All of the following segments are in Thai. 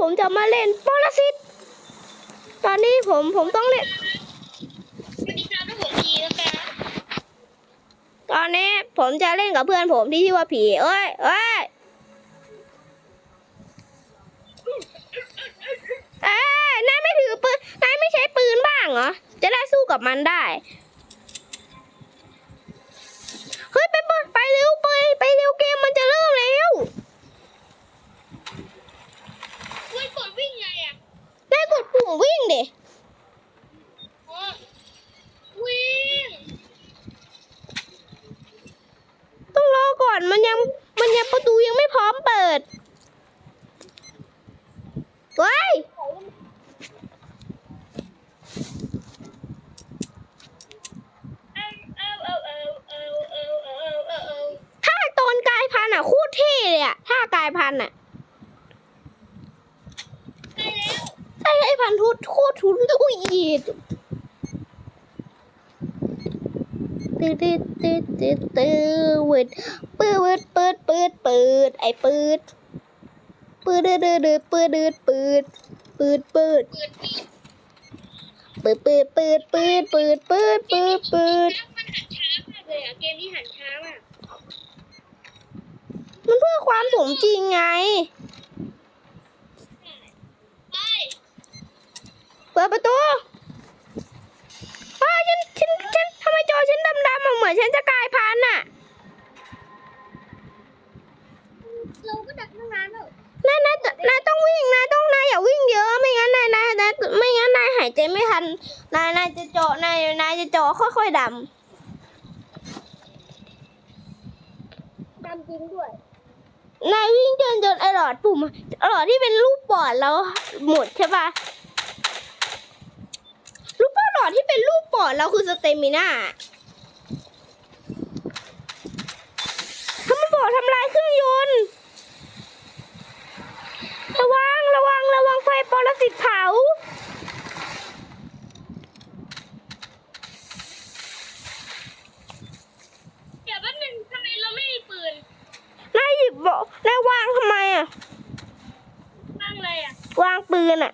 ผมจะมาเล่นปรสิต ตอนนี้ผมผมต้องเล่น ตอนนี้ผมจะเล่นกับเพื่อนผมที่ชื่อว่าผีเอ้ยเอ้ยเอ้ยนายไม่ถือปืน นายไม่ใช้ปืนบ้างเหรอ จะได้สู้กับมันได้ เฮ้ยไปไปไปเร็วไป อุ้ยอีดตืดตืดตืดตืดตืดปืดปืดปืดปืดไอ้ปืดปืดดืดดืดปืดดืดปืดปืดปืดเปิดปีปืดปืดปืดปืดปืดปืดปืดปืดแล้วมันหันช้ามากเลยอะเกมนี้หันช้ามากมันเพื่อความสมจริงไงไปเปิดประตู นฉันฉันทำไมจอฉันดำๆอะเหมือนฉันจะกลายพันธุ์อะเราก็ดักตั้งนานแล้วนายนายนายต้องวิ่งนายต้องนายอย่าวิ่งเยอะไม่งั้นนายนายนายไม่งั้นนายหายใจไม่ทันนายนายจะเจาะนายนายจะเจาะค่อยๆดดำจริงด้วยำนายวิ่งจนจนไอหลอดปุ่มไอ้หลอดที่เป็นรูปปอดแล้วหมดใช่ปะรูปหลอดที่เป็น รูปปอดเราคือสเตมิน่าถ้ามันบอกทำลายเครื่องยนต์ ระวัง ระวัง ระวังไฟปรสิตเผาเดี๋ยวแป๊บนึงทำไมเราไม่มีปืนนายหยิบบอกนายวางทำไมอะบ้างเลยอะ วางปืนอะ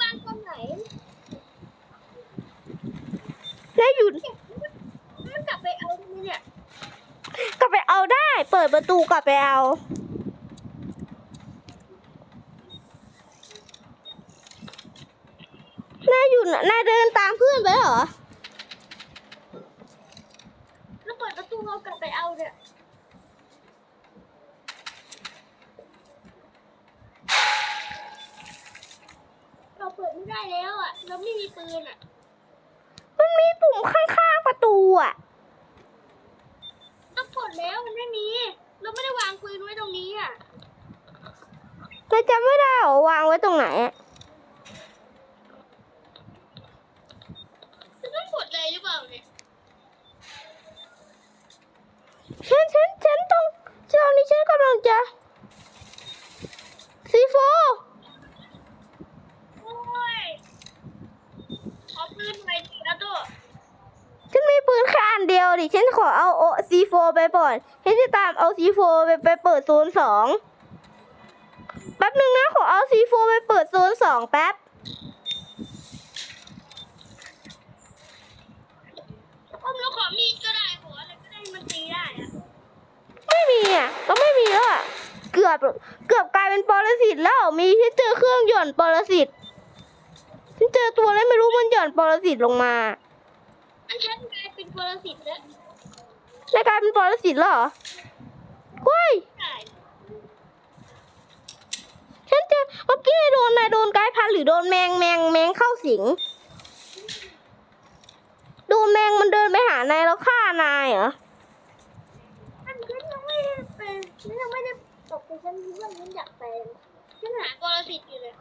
วางตรงไหน นายหยุดมันกลับไปเอาตรงนี้เนี่ยกลับไปเอาได้ เปิดประตูกลับไปเอา นายหยุดน่ะนายเดินตามเพื่อนไปเหรอ แล้วเปิดประตูเรากลับไปเอาเนี่ยเราเปิดไม่ได้แล้วอะ เราไม่มีปืนอะ มันมีปุ่มข้างๆประตูอะ ต้องกดแล้วมันไม่มี เราไม่ได้วางปืนไว้ตรงนี้อะ นายจำไม่ได้เหรอวางไว้ตรงไหนอะจะต้องกดเลยหรือเปล่าเนี่ยฉันฉันฉันต้องตอนนี้ฉันกำลังจะซีโฟโอ้ยขอปืนหน่อยดิอาโต้ฉันมีปืนแค่อันเดียวดิ ฉันขอเอาโอซีโฟไปก่อนฉันจะตามเอาซีโฟไปไปเปิดโซนสอง องแป๊บอ้อมเราขอมีดก็ได้ขออะไรก็ได้ให้มันตีได้อะไม่มีอะ ก็ไม่มีแล้วอะ เกือบ เกือบกลายเป็นปรสิตแล้ว มีฉันเจอเครื่องหย่อนปรสิตฉันเจอตัวแล้วไม่รู้มันหย่อนปรสิตลงมา อันฉันกลายเป็นปรสิตแล้วแล้วกลายเป็นปรสิตแล้วเหรอเฮ้ย ได้ ฉันเจอเมื่อกี้นายโดนนายโดนกลายพันธุ์ห รือโดนแมงแมงแมงเข้าสิงโดนแมงมันเดินไปหานายแล้วฆ่านายเหรออันฉันยังไม่ได้เป็นฉันยังไม่ได้ตกแต่ฉันคิดว่าฉันอยากเป็นฉันหาปรสิตอยู่เลย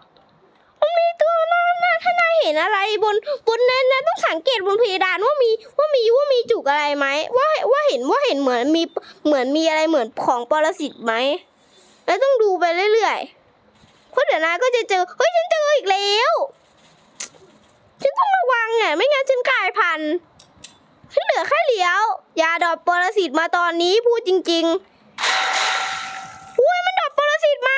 มันมีตัวนั่นนะถ้านายเห็นอะไรบนบนนั้นนะต้องสังเกตบนเพดานว่ามีว่ามีว่ามีจุกอะไรไหมว่าว่าเห็นว่าเห็นเหมือนมีเหมือนมีอะไรเหมือนของปรสิตไหมแล้วต้องดูไปเรื่อยๆเพ ราะเดี๋ยวนายก็จะเจอ เฮ้ยฉันเจออีกแล้ว ฉันต้องระวังไงไม่งั้นฉันกลายพันธุ์ฉันเหลือแค่เหลียวยาดอบปรสิตมาตอนนี้พูดจริงๆอุ้ยมันดอบปรสิตมา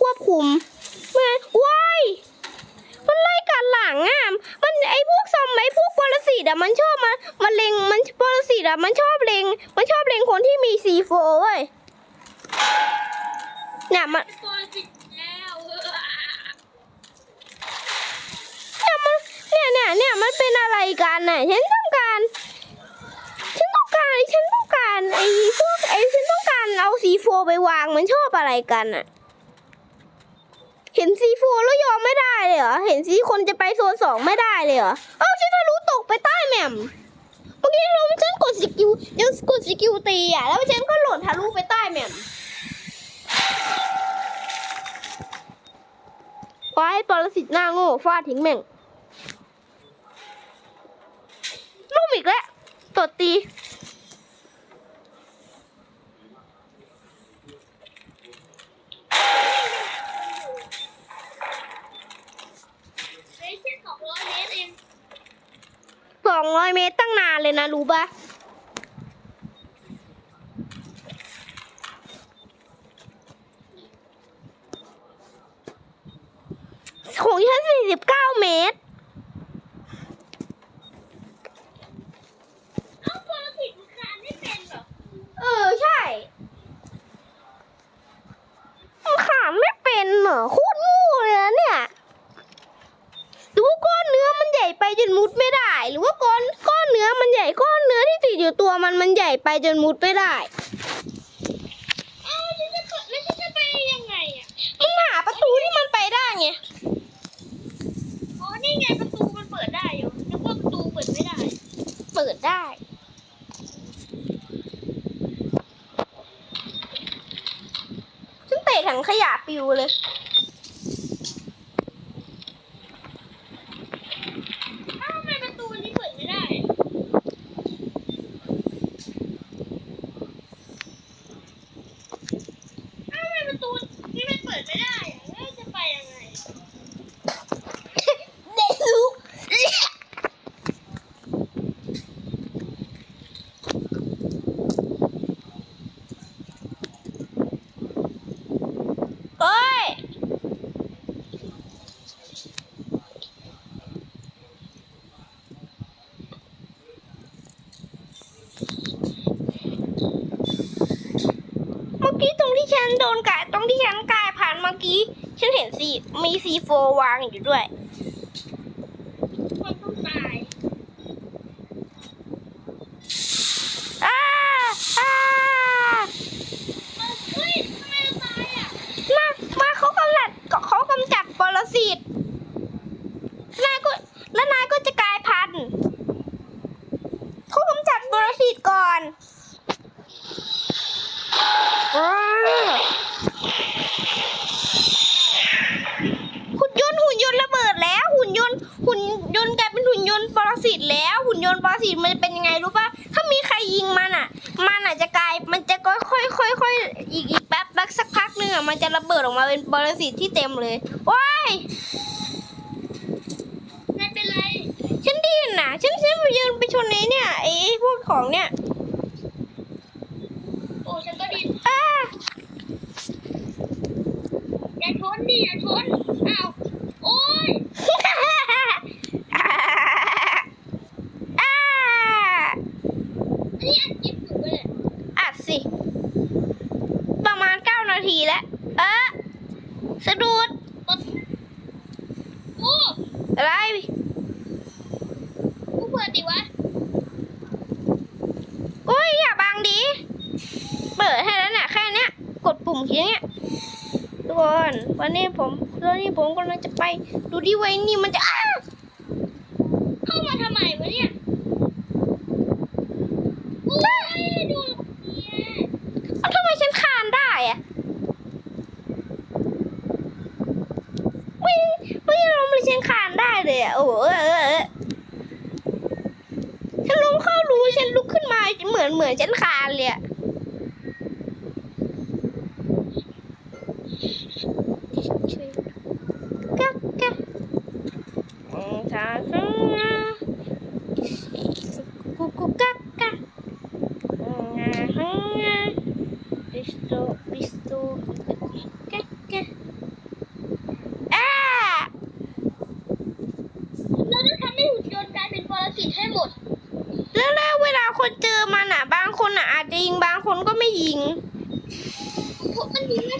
ควบคุมเมื่อว้ายมันไล่กันหลังอะมันไอพวกซอมไอพวกปรสิตอะมันชอบมามันเล็งมันปรสิตอะมันชอบเล็ง มันชอบเล็งคนที่มีซีโฟเว้ย เนี่ยมันตัวจิตแล้วเออเนี่ยมันเนี่ยเนี่ยเนี่ยมันเป็นอะไรกันน่ะฉันต้องการ ฉันต้องการฉันต้องการไอ้พวกไอ้ฉันต้องการเอาซีโฟไปวางมันชอบอะไรกันน่ะเห็นซีโฟแล้วยอมไม่ได้เลยเหรอ เห็นซีคนจะไปโซนสองไม่ได้เลยเหรอ เอ้าฉันทะลุตกไปใต้แหม่มเมื่อกี้เราฉันกดสกิลยังกดสกิลตีอะ แล้วฉันก็หล่นทะลุไปใต้แหม่ม ไว้ปรสิตหน้าโง่ฟาดทิ้งแม่งลุ่มอีกแล้วตดตีเฮ้ยแค่สองร้อยเมตรเองสองร้อยเมตรตั้งนานเลยนะ รู้ปะของฉันสี่สิบเก้าเมตร เอ้าตัวจิตมันคานไม่เป็นเหรอ เออ ใช่มันขามไม่เป็นเหรอโคตรงูเลยนะเนี่ย หรือว่าก้อนเนื้อมันใหญ่ไปจนมุดไม่ได้ หรือว่าก้อนก้อนเนื้อมันใหญ่ก้อนเนื้อที่ติดอยู่ตัวมันมันใหญ่ ไปจนมุดไม่ได้เอ้าฉันจะเปิดแล้วฉันจะไปยังไงอะมันหาประตูที่มันไปได้ไงอ๋อนี่ไงประตูมันเปิดได้อยู่นึกว่าประตูเปิดไม่ได้ เปิดได้ ฉันเตะถังขยะปิวเลย เอ้าทำไมประตูนี้เปิดไม่ได้อะเอ้าทำไมประตูนี่มันเปิดไม่ได้อะแล้วจะไปยังไง เด็กลูกโอ้ย เมื่อกี้ตรงที่ฉัน โดนกายตรงที่ฉันกายผ่านเมื่อกี้ ฉันเห็นซีมีซีโฟวางอยู่ด้วย คนต้องตาย อ้าอ้า เอ้าเฮ้ยทำไมเราตายอะ มามาเขากำลัดเขากำจัดปรสิตนายก็แล้วนายก็จะกลายพันธุ์เขากำจัดปรสิตก่อนอ้าหุ่นยนต์หุ่นยนต์ระเบิดแล้ว หุ่นยนต์หุ่นยนต์กลายเป็นหุ่นย นต์ปรสิตแล้วหุ่นยนต์ปรสิตมันจะเป็นยังไงรู้ปะถ้ามีใครยิงมันอะ มันอาจจะกลายมันจะค่อยค่อยค่อยค่อยอีกอีกแป๊บแป๊บสักพักหนึงอะมันจะระเบิดออกมาเป็นปรสิตที่เต็มเลยว้ายนายเป็นไรฉันดิ้นน่ะฉันฉันไปยืนไปชนไอ้เนี่ยไอ้ไอ้พวกของเนี่ยโอ้ฉันก็ดินอ้าอย่าชนดิอย่าชน อ้าว โอ้ย อ่าอ่า อันนี้อัดคลิปอยู่เลย อัดสิ ประมาณเก้านาทีแล้ว เออสะดุดปดโอ้อะไรกูเปิดดิวะโอ้ยอย่าบังดีเปิดให้แล้วน่ะแค่เนี้ย กดปุ่มทีเนี้ยทุกคนวันนี้ผมวันนี้ผมกำลังจะไป ดูดิไว้นี่มันจะอ้า เข้ามาทำไมวะเนี่ย โอ้ย ดูเนี่ย เอ้าทำไมฉันคานได้อะไม่ไม่เราไม่ฉันคานได้เลยอะโอ้โหเออเออเออฉันล้มเข้ารู้ฉันลุกขึ้น มาเหมือนเหมือนฉันคานเลยอะช่วยกักกักอืมถ้าฉันนะกุกกุกกักกักอืมอ่าฮะ Visto, visto, que, que,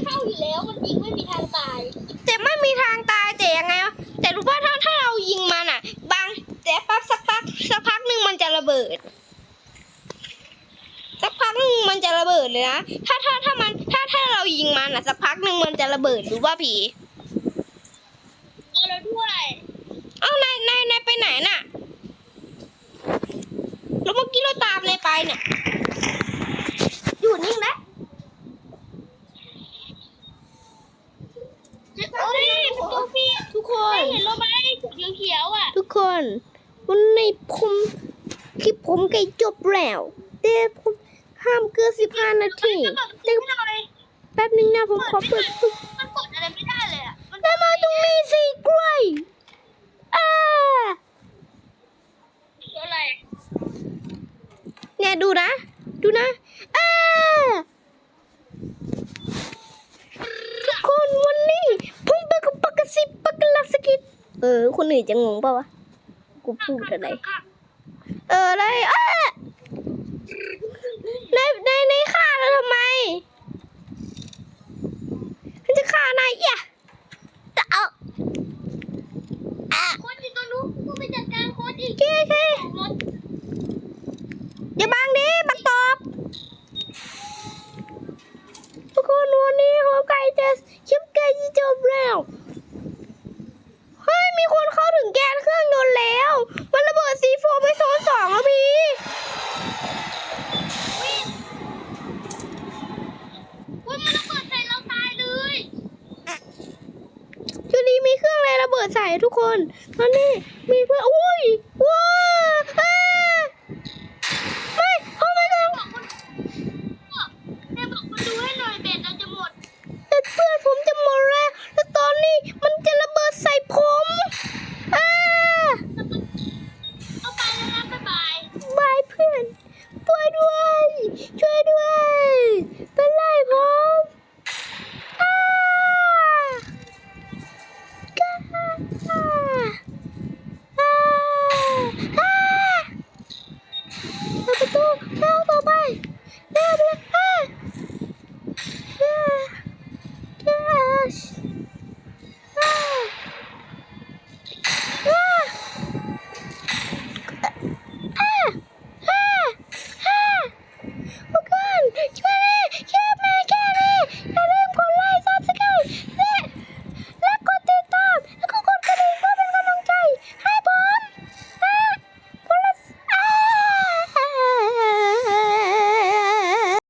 เข้าอยู่แล้ว มันยิงไม่มีทางตาย แต่ไม่มีทางตายแต่ยังไงวะแต่รู้ว่าถ้าถ้าเรายิงมันอะ บางแต่ปั๊บสักพักสักพักหนึ่งมันจะระเบิด สักพักหนึ่งมันจะระ เบิดเลยนะ ถ้าถ้าถ้ามันถ้าถ้าเรายิงมันอะสักพักหนึ่งมันจะระเบิดรู้ว่าผีเอาแล้วด้วยเอ้านายนายนายไปไหนน่ะแล้วเมื่อกี้เราตามนายไปเนี่ยอยู่นิ่งนะเอ้ยประตูปิดทุกคนเห็นเราไหมจุดเขียวๆอะ ทุกคนวันนี้ผมคลิปผมใกล้จบแล้วแต่ผม ห้ามเกินสิบห้านาทีมันแบบเดี๋ยวไม่ได้เลยแป๊บนึงนะผมขอเปิดปุ๊บมันกดอะไรไม่ได้เลยอะมันได้มาตรงนี้สิกล้วยอ่าอะไรเนี่ยดูนะ ดูนะอ่าทุกคนวันนี้ผมไปกับปากกาซิบปากกาลักสกิดเออ คนอื่นจะงงเปล่าวะ กูพูดอะไร เอออะไรเอในในในฆ่าเราทำไม มันจะฆ่านายอะจะเอาอะ โค้ดอยู่ตรงนู้นกูไปจัดการโค้ดอีก โอเคโอเค ของรถ อย่าบังดิบังตอบทุกคนวันนี้หัวไก่จะคลิปไก่จะจบแล้วเฮ้ยมีคนเข้าถึงแกนเครื่องยนต์แล้ว มันระเบิดซีโฟไปโซนสองแล้วพี่ ว่ามันระเบิดใส่เราตายเลย จุลีมีเครื่องอะไรระเบิดใส่ ทุกคนตอนนี้มีเพื่อนอุ้ย